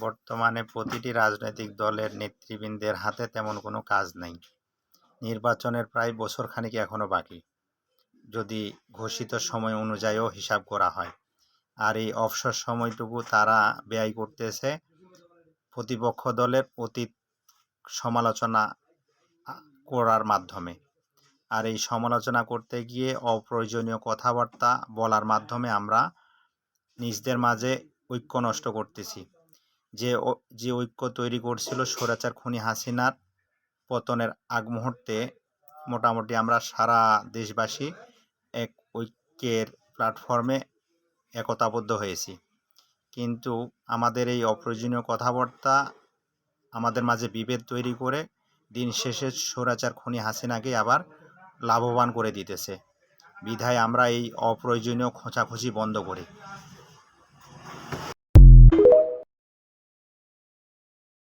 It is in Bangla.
বর্তমানে প্রতিটি রাজনৈতিক দলের নেতৃবৃন্দের হাতে তেমন কোনো কাজ নেই। নির্বাচনের প্রায় বছরখানেক এখনও বাকি। যদি ঘোষিত সময় অনুযায়ীও হিসাব করা হয়। আর এই অবসর সময়টুকু তারা ব্যয় করতেছে প্রতিপক্ষ দলের অতীত সমালোচনা করার মাধ্যমে। আর এই সমালোচনা করতে গিয়ে অপ্রয়োজনীয় কথাবার্তা বলার মাধ্যমে আমরা নিজদের মাঝে ঐক্য নষ্ট করতেছি। যে যে ঐক্য তৈরি করছিল স্বৈরাচার খুনি হাসিনার পতনের আগ মুহূর্তে, মোটামুটি আমরা সারা দেশবাসী এক ঐক্যের প্ল্যাটফর্মে একতাবদ্ধ হয়েছি। কিন্তু আমাদের এই অপ্রয়োজনীয় কথাবার্তা, আমাদের মাঝে বিভেদ তৈরি করে দিন শেষে স্বৈরাচার খুনি হাসিনাকে আবার লাভবান করে দিতেছে। বিধায় আমরা এই অপ্রয়োজনীয় খোঁচাখুচি বন্ধ করি।